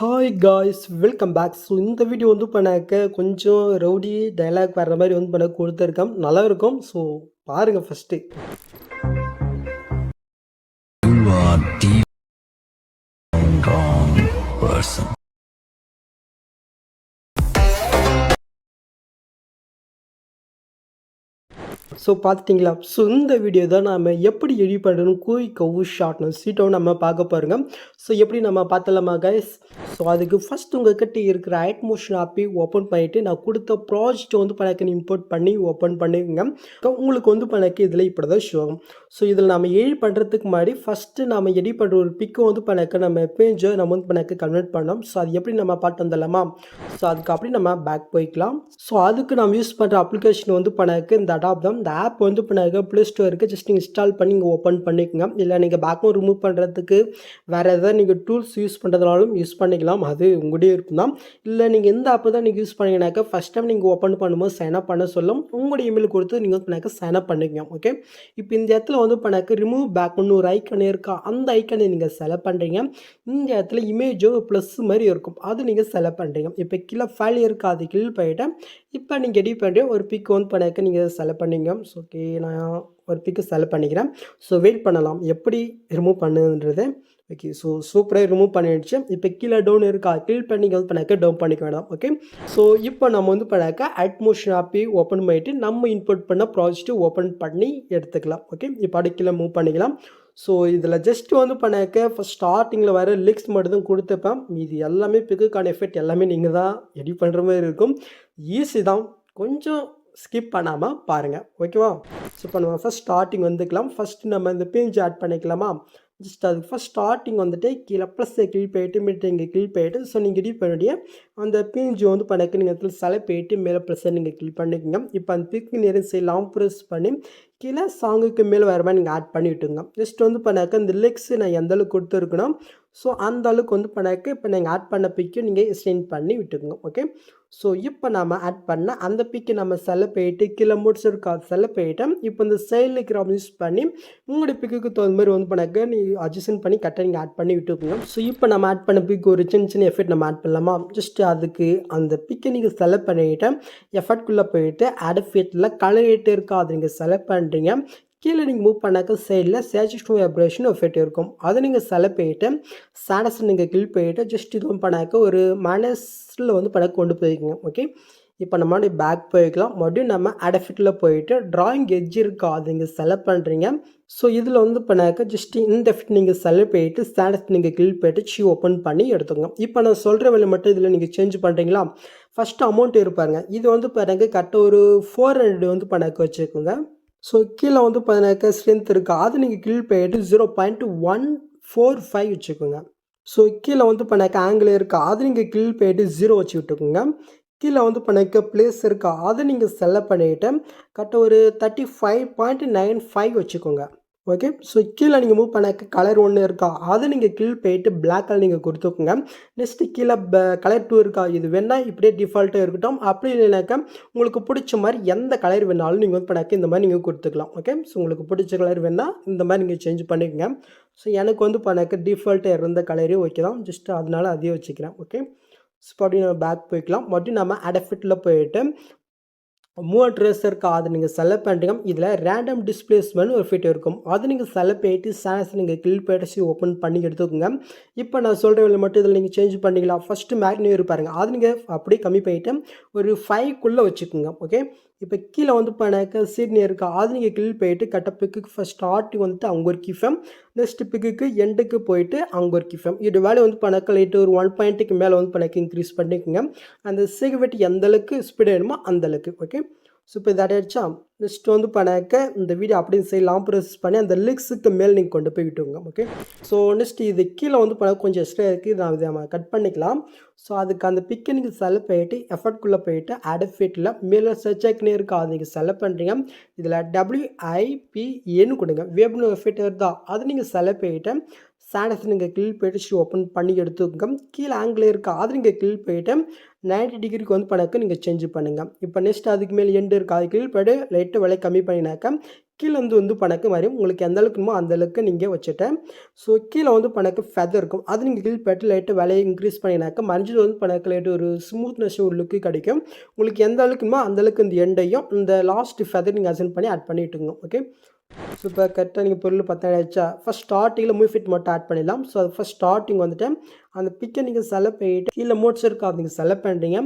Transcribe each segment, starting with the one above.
Hi guys welcome back so இந்த video வந்து பண்ணாக்க கொஞ்சம் ரவுடி டைலாக் வர்ற மாதிரி வந்து பண்ண கொடுத்துருக்கோம் நல்லா இருக்கும் ஸோ பாருங்கள் ஃபஸ்ட்டு ஸோ பார்த்துட்டிங்களா? ஸோ இந்த வீடியோ தான் நம்ம எப்படி எடி பண்ணுறோம் கூய் கவு ஷார்ட்னு சீட்டோவும் நம்ம பார்க்க பாருங்க ஸோ எப்படி நம்ம பார்த்தலாமா கைஸ் ஸோ அதுக்கு ஃபஸ்ட் உங்ககிட்ட இருக்கிற ஐட் மோஷன் ஆப்பி ஓப்பன் பண்ணிவிட்டு நான் கொடுத்த ப்ராஜெக்ட் வந்து பணக்கு இம்போர்ட் பண்ணி ஓப்பன் பண்ணிக்கோங்க. உங்களுக்கு வந்து பணக்கு இதில் இப்படி தான் ஷோ ஆகும். ஸோ இதில் நம்ம எடி பண்ணுறதுக்கு முன்னாடி ஃபஸ்ட்டு நம்ம எடி பண்ணுற ஒரு பிக்கை வந்து பணக்கு நம்ம பேஞ்சை நம்ம வந்து பணக்கு கன்வெர்ட் பண்ணோம் ஸோ அது எப்படி நம்ம பார்த்து வந்துடலாமா ஸோ அதுக்கு அப்படி நம்ம பேக் போய்க்கலாம். ஸோ அதுக்கு நம்ம யூஸ் பண்ணுற அப்ளிகேஷன் வந்து பணக்கு இந்த அடாப் தான். இந்த ஆப் வந்து பண்ணாக்க ப்ளே ஸ்டோருக்கு ஜஸ்ட் நீங்கள் இன்ஸ்டால் பண்ணி நீங்கள் ஓப்பன் பண்ணிக்கோங்க. இல்லை நீங்கள் பேக்கும் ரிமூவ் பண்ணுறதுக்கு வேறு எதாவது நீங்கள் டூல்ஸ் யூஸ் பண்ணுறதுனாலும் யூஸ் பண்ணிக்கலாம். அது உங்களுடைய இருக்கும் தான். இல்லை நீங்கள் எந்த ஆப்பு தான் நீங்கள் யூஸ் பண்ணிங்கனாக்கா ஃபஸ்ட் டைம் நீங்கள் ஓப்பன் பண்ணும்போது சைன் அப் பண்ண சொல்லும். உங்களுடைய இமெயில் கொடுத்து நீங்கள் வந்து பண்ணாக்க சைன் அப் பண்ணிக்கோங்க. ஓகே இப்போ இந்த இடத்துல வந்து பண்ணாக்க ரிமூவ் பேக்னு ஒரு ஐக்கன் இருக்கா? அந்த ஐக்கனை நீங்கள் செலக்ட் பண்ணுறீங்க இந்த இடத்துல இமேஜோ ப்ளஸ் மாதிரி இருக்கும். அது நீங்கள் செலக்ட் பண்ணுறீங்க இப்போ கீழே ஃபைல் இருக்காது. கீழ் போயிட்டு இப்போ நீங்கள் எடிட் பண்ணுற ஒரு பிக் வந்து பண்ணாக்க நீங்கள் செலக்ட் பண்ணீங்க. ஸோ ஓகே நான் ஒரு பிக்கு செலக்ட் பண்ணிக்கிறேன். ஸோ வெயிட் பண்ணலாம். எப்படி ரிமூவ் பண்ணுன்றது. ஓகே ஸோ சூப்பராக ரிமூவ் பண்ணிடுச்சு. இப்போ கீழே டவுன் இருக்கா? கீழ் பண்ணி வந்து பண்ணாக்க டவுன் பண்ணிக்க வேண்டாம் ஓகே ஸோ இப்போ நம்ம வந்து பண்ணாக்க அட்மோஷன் ஆப்பி ஓப்பன் பண்ணிவிட்டு நம்ம இன்புட் பண்ண ப்ராஜெக்ட்டு ஓப்பன் பண்ணி எடுத்துக்கலாம். ஓகே இப்போ அடி கீழே மூவ் பண்ணிக்கலாம். ஸோ இதில் ஜஸ்ட் வந்து பண்ணாக்க ஃபஸ்ட் ஸ்டார்டிங்கில் வர லிக்ஸ் மட்டும்தான் கொடுத்துப்பேன். மீதி எல்லாமே பிக்குக்கான எஃபெக்ட் எல்லாமே நீங்கள் தான் எடிட் பண்ணுற மாதிரி இருக்கும். ஈஸி தான். கொஞ்சம் ஸ்கிப் பண்ணாமல் பாருங்கள் ஓகேவா ஸோ இப்போ நம்ம ஃபஸ்ட் ஸ்டார்டிங் வந்துக்கலாம். ஃபஸ்ட்டு நம்ம இந்த பேஜ் ஆட் பண்ணிக்கலாமா? ஜஸ்ட் அதுக்கு ஃபஸ்ட் ஸ்டார்டிங் வந்துட்டு கீழே ப்ளஸ் கிளிக் போயிட்டு மீட்டு இங்கே கிளிக் போயிட்டு ஸோ நீங்கள் எடிட் பண்ணிய அந்த பேஜ் வந்து பண்ணக்கு நீங்கள் இடத்துல செலக்ட் போயிட்டு மேலே ப்ளஸ்ஸை நீங்கள் கிளிக் பண்ணிக்கோங்க. இப்போ அந்த பிக்கு நேரம் செய்யலாம் ப்ரெஸ் பண்ணி கீழே சாங்குக்கு மேலே வர மாதிரி நீங்கள் ஆட் பண்ணிவிட்டுங்க ஜஸ்ட் வந்து பண்ணாக்க இந்த லெக்ஸ் நான் எந்த அளவுக்கு கொடுத்துருக்கணும்? ஸோ அந்த அளவுக்கு வந்து பண்ணாக்க இப்போ நீங்கள் ஆட் பண்ண பிக்கும் நீங்கள் எக்ஸ்டெண்ட் பண்ணி விட்டுக்கோங்க ஓகே ஸோ இப்போ நம்ம ஆட் பண்ண அந்த பிக்கு நம்ம செல்ல போயிட்டு கீழே முடிச்சிருக்கா செல்ல போயிட்டு இப்போ இந்த சைடில் இருக்கிற யூஸ் பண்ணி உங்களுடைய பிக்குக்கு தகுந்த மாதிரி வந்து பண்ணாக்க நீ அட்ஜஸ்ட் பண்ணி கரெக்டாக நீங்கள் ஆட் பண்ணி விட்டுக்கோங்க. ஸோ இப்போ நம்ம ஆட் பண்ண பிக்கு ஒரு சின்ன சின்ன எஃபெக்ட் நம்ம ஆட் பண்ணலாமா? ஜஸ்ட் அதுக்கு அந்த பிக்கை நீங்கள் செலக்ட் பண்ணிவிட்டு எஃபர்ட்குள்ளே போயிட்டு ஆட் ஃபீட்டில் கலர் ஏட்டு இருக்கா நீங்கள் செலக்ட் பண்ணுறீங்க கீழே நீங்கள் மூவ் பண்ணாக்க சைடில் சேச்சுஸ்டோ வைப்ரேஷன் எஃபெக்ட் இருக்கும். அதை நீங்கள் செலக்ட் போயிட்டு சாடஸ் நீங்கள் கில் போயிட்டு ஜஸ்ட் இதுவும் பண்ணாக்க ஒரு மனசில் வந்து பண்ண கொண்டு போய்க்குங்க ஓகே இப்போ நம்ம மறுபடியும் பேக் போய்க்கலாம். மறுபடியும் நம்ம அடஃபிட்டில் போயிட்டு ட்ராயிங் எஜ் இருக்கா? அது நீங்கள் செலக்ட் பண்ணுறீங்க ஸோ இதில் வந்து பண்ணாக்க ஜஸ்ட் இந்த எஃபெக்ட் நீங்கள் செலக்ட் போயிட்டு ஸ்டாண்டஸ் நீங்கள் கில் போயிட்டு ஷீ ஓப்பன் பண்ணி எடுத்துக்கோங்க. இப்போ நான் சொல்கிற வேலை மட்டும் இதில் நீங்கள் சேஞ்ச் பண்ணுறீங்களா ஃபஸ்ட்டு அமௌண்ட் இருப்பாருங்க இது வந்து பாருங்க கரெக்டாக ஒரு ஃபோர் ஹண்ட்ரட் வந்து பண்ணாக்க வச்சுக்கோங்க. ஸோ கீழே வந்து பார்த்தீங்கன்னாக்கா ஸ்ட்ரென்த் இருக்குது அது நீங்கள் கீழ் போயிட்டு zero point one four five வச்சுக்கோங்க. ஸோ கீழே வந்து பண்ணாக்க ஆங்கிள் இருக்குது அது நீங்கள் கீழ் போயிட்டு ஜீரோ வச்சு விட்டுக்கோங்க. கீழே வந்து பண்ணாக்க பிளேஸ் இருக்கா. அதை நீங்கள் செலக்ட் பண்ணிவிட்டு கரெக்டாக ஒரு thirty five point nine five வச்சுக்கோங்க. ஓகே ஸோ கீழே நீங்கள் மூவ் பண்ண கலர் ஒன்று இருக்கா? அதை நீங்கள் கீழ் போயிட்டு பிளாக் கலர் நீங்கள் கொடுத்துக்கோங்க. நெக்ஸ்ட்டு கீழே கலர் டூ இருக்கா? இது வேணால் இப்படியே டிஃபால்ட்டாக இருக்கட்டும். அப்படி இல்லைனாக்கா உங்களுக்கு பிடிச்ச மாதிரி எந்த கலர் வேணாலும் நீங்கள் வந்து பண்ணாக்க இந்த மாதிரி நீங்கள் கொடுத்துக்கலாம். ஓகே ஸோ உங்களுக்கு பிடிச்ச கலர் வேணால் இந்த மாதிரி நீங்கள் சேஞ்ச் பண்ணிக்கோங்க. ஸோ எனக்கு வந்து பண்ணாக்க டிஃபால்ட்டாக இருந்த கலரே ஓகே தான். ஜஸ்ட் அதனால அதையே வச்சுக்கிறேன். ஓகே ஸோ மறுபடியும் நம்ம பேக் போய்க்கலாம். மறுபடியும் நம்ம அடஃபிட்டில் போயிட்டு மூவ் ட்ரெஸ் இருக்கா அதை நீங்கள் செலக்ட் பண்ணுறீங்க இதில் ரேண்டம் டிஸ்பிளேஸ்மெண்ட் ஒரு ஃபிட் இருக்கும். அது நீங்கள் செலக்ட் பண்ணிட்டு சான்ஸ் நீங்கள் கிளிக் பண்ணிட்டு ஓப்பன் பண்ணி எடுத்துக்கோங்க. இப்போ நான் சொல்கிற வேலை மட்டும் இதில் நீங்கள் சேஞ்ச் பண்ணிக்கலாம். ஃபஸ்ட்டு மேக்னியூ இருப்பாருங்க அது நீங்கள் அப்படியே கம்மி பண்ணிவிட்டு ஒரு ஃபைவ்க்குள்ளே வச்சுக்கோங்க. ஓகே இப்போ கீழே வந்து பண்ணாக்க சீட்னி இருக்கா. கீழ் போயிட்டு கட்ட பிக்குக்கு ஃபஸ்ட் ஸ்டார்டிங் வந்துட்டு அங்கே ஒரு கிஃபம் நெக்ஸ்ட் பிக்குக்கு எண்டுக்கு போயிட்டு அங்கே ஒரு கிஃபம் இது வேலை வந்து பண்ணாக்க லைட்டு ஒரு ஒன் பாயிண்ட்டுக்கு மேலே வந்து பண்ணாக்க இன்க்ரீஸ் பண்ணிக்கோங்க. அந்த சிகரெட் எந்தளவுக்கு ஸ்பீடு ஸ்பீட் வேணுமோ அந்தளவுக்கு ஓகே ஸோ இப்போ இதை அடையாச்சா? நெக்ஸ்ட் வந்து பண்ணாக்க இந்த வீடியோ அப்படின்னு செய்யலாம் ப்ரெஸ் பண்ணி அந்த லிக்ஸுக்கு மேல் நீங்கள் கொண்டு போய் விட்டுங்க ஓகே ஸோ நெக்ஸ்ட் இது கீழே வந்து பண்ண கொஞ்சம் எக்ஸ்ட்ரா இருக்குது நான் இதை நம்ம கட் பண்ணிக்கலாம். ஸோ அதுக்கு அந்த பிக்கை நீங்கள் செலக்ட் போயிட்டு எஃபர்ட்குள்ளே போயிட்டு அடஃபிட்டில் மேலே சர்ச் ஆக்கினே இருக்கா. அது நீங்கள் செலக்ட் பண்ணுறீங்க இதில் டபிள்யூஐபிஏன்னு கொடுங்க. வேப்னு எஃபெக்ட் இருந்தால் அது நீங்கள் செலக்ட் போயிட்டு சாடஸ் நீங்கள் கிளிக் போயிட்டு ஓப்பன் பண்ணி எடுத்துக்கோங்க. கீழே ஆங்கிள் இருக்க அது நீங்கள் கிளிக் போயிட்டு நைன்டி டிகிரிக்கு வந்து பணக்கு நீங்கள் சேஞ்ச் பண்ணுங்கள் இப்போ நெக்ஸ்ட் அதுக்கு மேலே எண்டு இருக்கா. அது கிளிக் போய்ட்டு லைட்டு விலை கம்மி பண்ணினாக்கா கீழே வந்து வந்து பணக்கு மாதிரி உங்களுக்கு எந்த அளவுக்குமோ அந்த அளவுக்கு நீங்கள் வச்சுட்டேன் ஸோ கீழே வந்து பணக்கு ஃபெதர் இருக்கும். அது நீங்கள் கீழ் போய்ட்டு லைட்டு விலையை இன்க்ரீஸ் பண்ணினாக்க மஞ்சள் வந்து பணக்கு லைட்டு ஒரு ஸ்மூத்னஸ் ஒரு லுக்கு கிடைக்கும். உங்களுக்கு எந்த அளவுக்குமோ அந்த அளவுக்கு இந்த எண்டையும் இந்த லாஸ்ட் ஃபெதர் நீங்கள் அசன் பண்ணி ஆட் பண்ணிட்டுங்க. ஓகே ஸோ இப்போ கரெக்டாக நீங்கள் பொருள் பத்தாயிரச்சா? ஃபஸ்ட் ஸ்டார்டிங்கில் மூவ் ஃபிட் மட்டும் ஆட் பண்ணிடலாம். ஸோ அது ஃபஸ்ட் ஸ்டார்டிங் வந்துட்டு அந்த பிக்கை நீங்கள் செலக்ட் பண்ணிட்டு கீழே மோட்ஸ் இருக்கா? நீங்கள் செலக்ட் பண்ணுறீங்க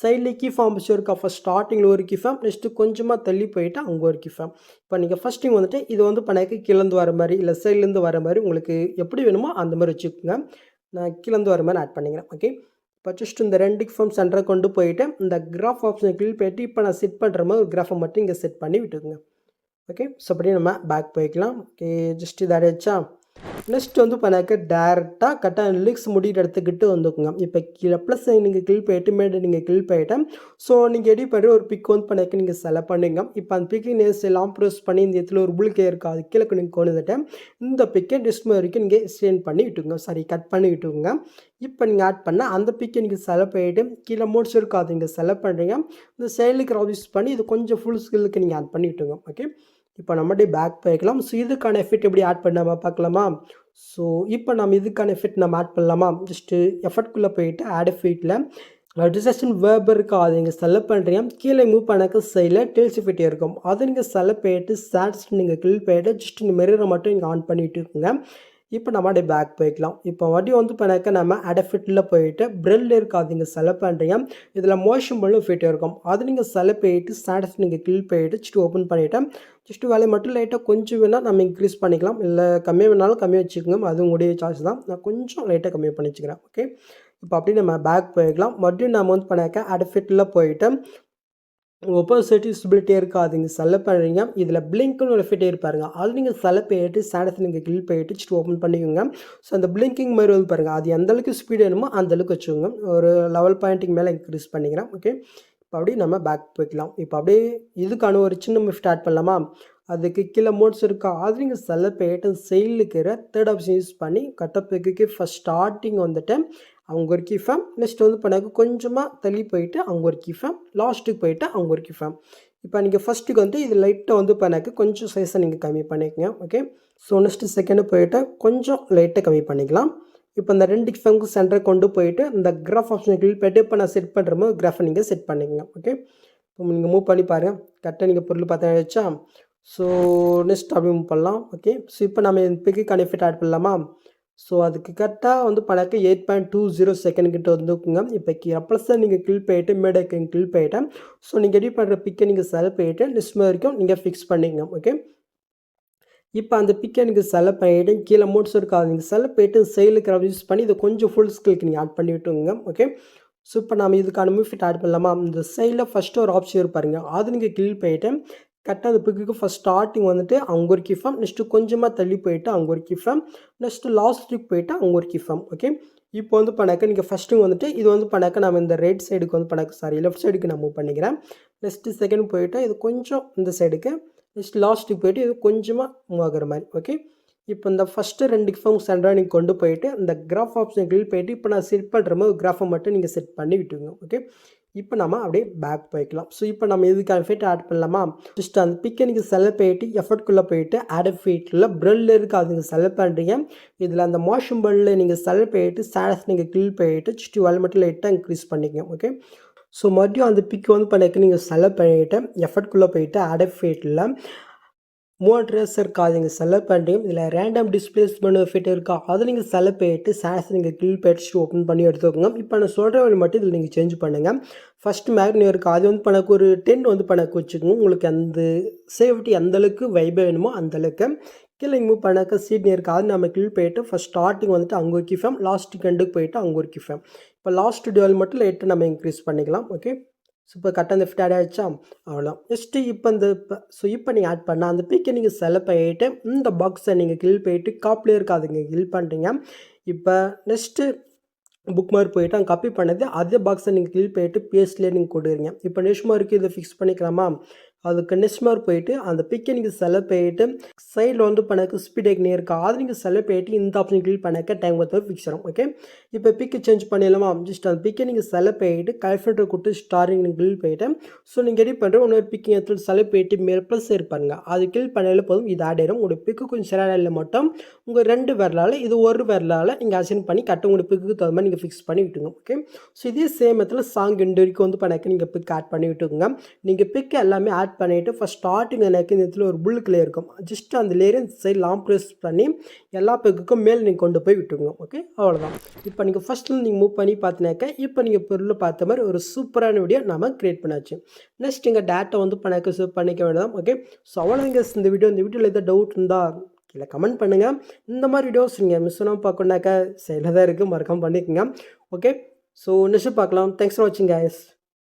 சைடில் கீ ஃபார்ம்ஸ் இருக்கா? ஃபஸ்ட் ஸ்டார்டிங்கில் ஒரு கிஃபாம் நெக்ஸ்ட்டு கொஞ்சமாக தள்ளி போயிட்டு அங்கே ஒரு கிஃபாம் இப்போ நீங்கள் ஃபஸ்ட்டிங் வந்துட்டு இது வந்து பண்ணக்கு கீழேருந்து வர மாதிரி இல்லை சைட்லேருந்து வர மாதிரி உங்களுக்கு எப்படி வேணுமோ அந்த மாதிரி வச்சுக்கோங்க. நான் கீழேருந்து வர மாதிரி ஆட் பண்ணிக்கிறேன். ஓகே இப்போ ஜஸ்ட் இந்த ரெண்டு ஃபார்ம் சென்டரை கொண்டு போயிட்டு இந்த கிராஃப் ஆப்ஷனை கிளிக் போயிட்டு இப்போ நான் செட் பண்ணுற மாதிரி ஒரு கிராஃபை மட்டும் இங்கே செட் பண்ணி விட்டுக்குங்க. ஓகே ஸோ அப்படியே நம்ம பேக் போய்க்கலாம். ஓகே ஜஸ்ட் இது அடைச்சா நெக்ஸ்ட் வந்து பண்ணாக்க டேரெக்டாக கரெக்டாக லிரிக்ஸ் முடிகிற இடத்துக்கிட்டு வந்துக்குங்க. இப்போ கீழே ப்ளஸ் நீங்கள் கில் போயிட்டு மேடு நீங்கள் கில் போயிட்டேன் ஸோ நீங்கள் எடி பண்ணுற ஒரு பிக் வந்து பண்ணாக்க நீங்கள் செலக்ட் பண்ணுங்க. இப்போ அந்த பிக்கை நேஸ் எல்லாம் ப்ரெஸ் பண்ணி இந்த இடத்துல ஒரு புல்கே இருக்கா அது கீழே நீங்கள் கொண்டு வந்துட்டேன். இந்த பிக்கை டிஸ்மே வரைக்கும் நீங்கள் ஸ்டேன் பண்ணி விட்டுங்க சாரி கட் பண்ணி விட்டுங்க இப்போ நீங்கள் ஆட் பண்ணால் அந்த பிக்கை நீங்கள் செலக்ட் பண்ணிவிட்டு கீழே மோட்ஸ் இருக்காது நீங்கள் செலக்ட் பண்ணுறீங்க இந்த செயலுக்கு யூஸ் பண்ணி இது கொஞ்சம் ஃபுல் ஸ்கில்லுக்கு நீங்கள் ஆட் பண்ணி விட்டுங்க ஓகே இப்போ நம்மகிட்டே பேக் போய்க்கலாம். ஸோ இதுக்கான எஃபெக்ட் எப்படி ஆட் பண்ணாமல் பார்க்கலாமா? ஸோ இப்போ நம்ம இதுக்கான எஃபெக்ட் நம்ம ஆட் பண்ணலாமா? ஜஸ்ட்டு எஃபர்ட்குள்ளே போயிட்டு ஆட் ஃபீட்டில் டிசக்ஷன் வேர்ப் இருக்கா? அதை நீங்கள் செலக்ட் பண்ணுறீங்க கீழே மூவ் பண்ணக்கு சைடில் டெல்ஸ் எஃபெக்ட் இருக்கும். அதை நீங்கள் செலக்ட் பண்ணிட்டு சாட்ஸ் நீங்கள் கிளிக் பண்ணிட்டு ஜஸ்ட் இந்த மெரரை மட்டும் நீங்கள் ஆன் பண்ணிட்டு இருக்குங்க. இப்போ நம்ம அப்படியே பேக் போய்க்கலாம். இப்போ மறுபடியும் வந்து பண்ணாக்க நம்ம அடஃபிட்டில் போயிட்டு ப்ரெல் இருக்காதீங்க நீங்கள் செலக்ட் பண்ணுறீங்க இதில் மோஷன் பண்ணும் ஃபிட் இருக்கும். அது நீங்கள் செலக்ட் போயிட்டு ஸ்டாட்டஸ் நீங்கள் கிளிக் போயிட்டு ஜஸ்ட் ஓப்பன் பண்ணிவிட்டேன் ஜஸ்ட் வேலையை மட்டும் லைட்டாக கொஞ்சம் வேணால் நம்ம இன்க்ரீஸ் பண்ணிக்கலாம். இல்லை கம்மியாக வேணாலும் கம்மியாக வச்சுக்கோங்க. அது உங்களுடைய சார்ஜ் தான். நான் கொஞ்சம் லைட்டாக கம்மியாக பண்ணி வச்சுக்கிறேன் ஓகே இப்போ அப்படியே நம்ம பேக் போய்க்கலாம். மறுபடியும் நம்ம வந்து பண்ணாக்க அடஃபிட்டில் போயிட்டு ஒப்போசிட்டி ஸ்பிலிட்டி இருக்காது. நீங்கள் செலக்ட் பண்ணுறீங்க இதில் பிளிங்க்னு ஒரு ஃபிட்டே இருப்பாருங்க அது நீங்கள் செலக்ட் பண்ணிட்டு ஸ்டாட்டஸ் நீங்கள் கிளிக் பண்ணிட்டு ஜஸ்ட் ஓப்பன் பண்ணிக்கோங்க. ஸோ அந்த பிளிங்கிங் மாதிரி வந்து பாருங்கள் அது எந்த அளவுக்கு ஸ்பீடு வேணுமோ அந்த அளவுக்கு வச்சுக்கோங்க. ஒரு லெவல் பாயிண்ட்டுக்கு மேலே இன்க்ரீஸ் பண்ணிக்கிறேன். ஓகே இப்போ அப்படியே நம்ம பேக் போய்க்கலாம். இப்போ அப்படியே இதுக்கான ஒரு சின்ன ஸ்டார்ட் பண்ணலாமா? அதுக்கு கீழே மோட்ஸ் இருக்கா? அது நீங்கள் செலக்ட் பண்ணிட்டு செயலுக்கிற தேர்ட் ஆப்ஷன் யூஸ் பண்ணி கட்டப்புக்கு ஃபஸ்ட் ஸ்டார்டிங் வந்துட்டு அவங்க ஒரு கிஃபேம் நெக்ஸ்ட் வந்து பண்ணாக்க கொஞ்சமாக தள்ளி போயிட்டு அவங்க ஒரு கிஃபேம் லாஸ்ட்டுக்கு போயிட்டு அவங்க ஒரு கிஃபேம் இப்போ நீங்கள் ஃபஸ்ட்டுக்கு வந்து இது லைட்டாக வந்து பண்ணாக்க கொஞ்சம் சைஸை நீங்கள் கம்மி பண்ணிக்கங்க. ஓகே ஸோ நெக்ஸ்ட்டு செகண்டு போயிட்டு கொஞ்சம் லைட்டாக கம்மி பண்ணிக்கலாம். இப்போ இந்த ரெண்டு கிஃபேமுக்கு சென்டரை கொண்டு போயிட்டு இந்த கிராஃப் ஆப்ஷன் கிளிக் போய்ட்டு இப்போ நான் செட் பண்ணுற கிராஃபை நீங்கள் செட் பண்ணிக்கங்க. ஓகே இப்போ நீங்கள் மூவ் பண்ணி பாருங்கள் கரெக்டாக நீங்கள் பொருள் பார்த்தா வச்சா ஸோ நெக்ஸ்ட் அப்படி மூவ் பண்ணலாம். ஓகே ஸோ இப்போ நம்ம பிக்கு கனெஃபிட் ஆட் பண்ணலாமா? ஸோ அதுக்கு கரெக்டாக வந்து பழக்க eight point two zero second கிட்ட வந்துக்குங்க. இப்போ கீழே நீங்கள் கில் போயிட்டு மேடைக்கு கில் போயிட்டேன் ஸோ நீங்கள் எடிட் பண்ணுற பிக்கை நீங்கள் செலக்ட் பண்ணிவிட்டு லிஸ்ட் வரைக்கும் நீங்கள் ஃபிக்ஸ் பண்ணிக்கங்க ஓகே இப்போ அந்த பிக்கை நீங்கள் செலக்ட் பண்ணிவிட்டு கீழே மோட்ஸ் இருக்காது. நீங்கள் செலக்ட் பண்ணிட்டு சைலுக்கு யூஸ் பண்ணி இதை கொஞ்சம் ஃபுல் ஸ்கில்க்கு நீங்கள் ஆட் பண்ணி விட்டுங்க ஓகே ஸோ இப்போ நம்ம இதுக்கான மூஃபிட் ஆட் பண்ணலாமா? இந்த சைடில் ஃபஸ்ட்டு ஒரு ஆப்ஷன் இருப்பாருங்க அது நீங்கள் கில் பண்ணிவிட்டு கரெக்டாக அந்த பிக்குக்கு ஃபஸ்ட் ஸ்டார்டிங் வந்துட்டு அவங்க ஒரு கிஃபம் நெக்ஸ்ட்டு கொஞ்சமாக தள்ளி போயிட்டு அவங்க ஒரு கிஃபம் நெக்ஸ்ட்டு லாஸ்ட்டுக்கு போயிட்டு அவங்க ஒரு கிஃபம் ஓகே இப்போ வந்து பண்ணாக்க நீங்கள் ஃபஸ்ட்டு வந்துட்டு இது வந்து பண்ணாக்க நம்ம இந்த ரைட் சைடுக்கு வந்து பண்ணாக்க சாரி லெஃப்ட் சைடுக்கு நான் மூவ் பண்ணிக்கிறேன். நெக்ஸ்ட்டு செகண்ட் போயிட்டு இது கொஞ்சம் இந்த சைடுக்கு நெக்ஸ்ட் லாஸ்ட்டுக்கு போயிட்டு இது கொஞ்சமாக மூவ் ஆகுற மாதிரி ஓகே இப்போ இந்த ஃபஸ்ட்டு ரெண்டு கிஃபம் சென்டராக நீங்கள் கொண்டு போயிட்டு இந்த கிராஃப் ஆப்ஷன் கிளிக் போயிட்டு இப்போ நான் செட் பண்ணுற மாதிரி கிராஃபை மட்டும் நீங்கள் செட் பண்ணி விட்டுங்க ஓகே இப்போ நம்ம அப்படியே பேக் போய்க்கலாம். ஸோ இப்போ நம்ம இதுக்கு எஃபெக்ட் ஆட் பண்ணலாமா? ஜஸ்ட் அந்த பிக்கை நீங்கள் செலக்ட் பண்ணிட்டு எஃபர்ட்குள்ளே போயிட்டு ஆட் ஃபீட்டில் ப்ரெல் இருக்குது அது நீங்கள் செலக்ட் பண்ணுறீங்க இதில் அந்த மோஷன் பல்லில் நீங்கள் செலக்ட் பண்ணிட்டு ஸ்டாட்டஸ் நீங்கள் கிளிக் பண்ணிட்டு ஜஸ்ட் வேலை மட்டும் லைட்டாக இன்க்ரீஸ் பண்ணிக்கங்க ஓகே ஸோ மறுபடியும் அந்த பிக் வந்து பண்ணிக்க நீங்கள் செலக்ட் பண்ணிவிட்டு எஃபர்ட்குள்ளே போயிட்டு ஆட் ஃபீட்டில் மூவ் ட்ரெஸ் இருக்கா அது நீங்கள் செலக்ட் பண்ணுறீங்க இதில் ரேண்டம் டிஸ்பிளேஸ்மெண்ட் ஃபிட் இருக்கா? அதை நீங்கள் செலக்ட் பண்ணிட்டு சாஸ் நீங்கள் கில் பேட்ஸ் ஓப்பன் பண்ணி எடுத்துக்கோங்க. இப்போ நான் சொல்கிற வழி மட்டும் இதில் நீங்கள் சேஞ்ச் பண்ணுங்கள் ஃபஸ்ட் மேக்னி இருக்கா. அது வந்து பண்ணக்கு ஒரு டென் வந்து பண்ணக்கு வச்சுக்கோங்க. உங்களுக்கு அந்த சேஃப்டி அந்தளவுக்கு வைப வேணுமோ அந்தளவுக்கு கீழே மூவ் பண்ணாக்க சீட் இருக்கா. அது நம்ம கீழ் போயிட்டு ஃபஸ்ட் ஸ்டார்டிங் வந்துட்டு அங்கே ஒரு கிஃபம் லாஸ்ட் கண்டுக்கு போயிட்டு அங்கே ஒரு கிஃபம் இப்போ லாஸ்ட் டுவெல் மட்டும் லேட்டாக நம்ம இன்க்ரீஸ் பண்ணிக்கலாம். ஓகே ஸோ இப்போ கரெக்டாக அந்த ஃபிட் ஆட் ஆகிடுச்சா அவ்வளோதான் நெக்ஸ்ட்டு இப்போ இந்த இப்போ ஸோ இப்போ நீங்கள் ஆட் பண்ணால் அந்த பிக்கை நீங்கள் செலக்ட் பண்ணிட்டு இந்த பாக்ஸை நீங்கள் கில் போயிட்டு காப்பிலே இருக்காதுங்க கில் பண்ணுறீங்க இப்போ நெக்ஸ்ட்டு புக் மாதிரி போயிட்டு அங்கே காப்பி பண்ணது அதே பாக்ஸை நீங்கள் கில் போயிட்டு பேஸ்ட்லேயே நீங்கள் கொடுக்குறீங்க. இப்போ நெக்ஸ்ட் மார்க்கு இதை ஃபிக்ஸ் பண்ணிக்கலாமா? அதுக்கு நெக்ஸ்ட் போயிட்டு அந்த பிக்கை நீங்கள் செலக்ட் பண்ணிட்டு சைடில் வந்து பண்ணக்கு ஸ்பீட் ஐக்கன் இருக்கா. அது நீங்கள் செலக்ட் பண்ணிட்டு இந்த ஆப்ஷன் கிளிக் பண்ணக்க டைம் கொடுத்து ஃபிக்ஸ் ஆகும் ஓகே இப்போ பிக்கை சேஞ்ச் பண்ணிடலாமா? ஜஸ்ட் அந்த பிக்கை நீங்கள் செலக்ட் பண்ணிட்டு கல்ஃபெண்டர் கொடுத்து ஸ்டாரிங் கிளிக் பண்ணிட்டு ஸோ நீங்கள் ரெடி பண்ணுற இன்னொரு பிக்கிங் இடத்துல செலக்ட் பண்ணிட்டு மேல் ப்ளஸ் இருப்பாருங்க அது கிளிக் பண்ணாலே போதும் இது ஆட் ஆயிடும் உங்களுடைய பிக்கு கொஞ்சம் சரியான மட்டும். உங்கள் ரெண்டு விரலால் இது ஒரு விரலால் நீங்கள் அசைன் பண்ணி கட்ட உங்களுடைய பிக்கு தகுந்த மாதிரி நீங்கள் ஃபிக்ஸ் பண்ணி விட்டுங்க ஓகே ஸோ இதே சேம் இடத்துல சாங் இண்டு வரைக்கும் வந்து பண்ணாக்க நீங்கள் பிக் ஆட் பண்ணி விட்டுக்குங்க. நீங்கள் பிக் எல்லாமே ஆட் பண்ணிவிட்டு ஃபஸ்ட் ஸ்டார்டிங் எனக்கு இந்த இடத்துல ஒரு புல்லுக்கு லேயர் இருக்கும். ஜஸ்ட் அந்த லேயர் இந்த சைட் லாங் ப்ரெஸ் பண்ணி எல்லா பெக்குக்கும் மேல் நீங்கள் கொண்டு போய் விட்டுருங்க ஓகே அவ்வளோதான் இப்போ நீங்கள் ஃபஸ்ட்டில் நீங்கள் மூவ் பண்ணி பார்த்தினாக்கா இப்போ நீங்கள் பொருள் பார்த்த மாதிரி ஒரு சூப்பரான வீடியோ நம்ம க்ரியேட் பண்ணாச்சு. நெக்ஸ்ட் இங்கே டேட்டா வந்து பண்ணாக்க சேவ் பண்ணிக்க வேண்டாம் ஓகே ஸோ அவ்வளோங்க இந்த வீடியோ இந்த வீடியோவில் எதாவது டவுட் இருந்தால் கீழே கமெண்ட் பண்ணுங்கள் இந்த மாதிரி வீடியோஸ் நீங்கள் மிஸ் பண்ணாமல் பார்க்கணுனாக்கா சைடில் தான் இருக்குது மறக்காமல் பண்ணிக்கோங்க. ஓகே ஸோ நெக்ஸ்ட் பார்க்கலாம். தேங்க்ஸ் ஃபார் வாட்சிங் guys.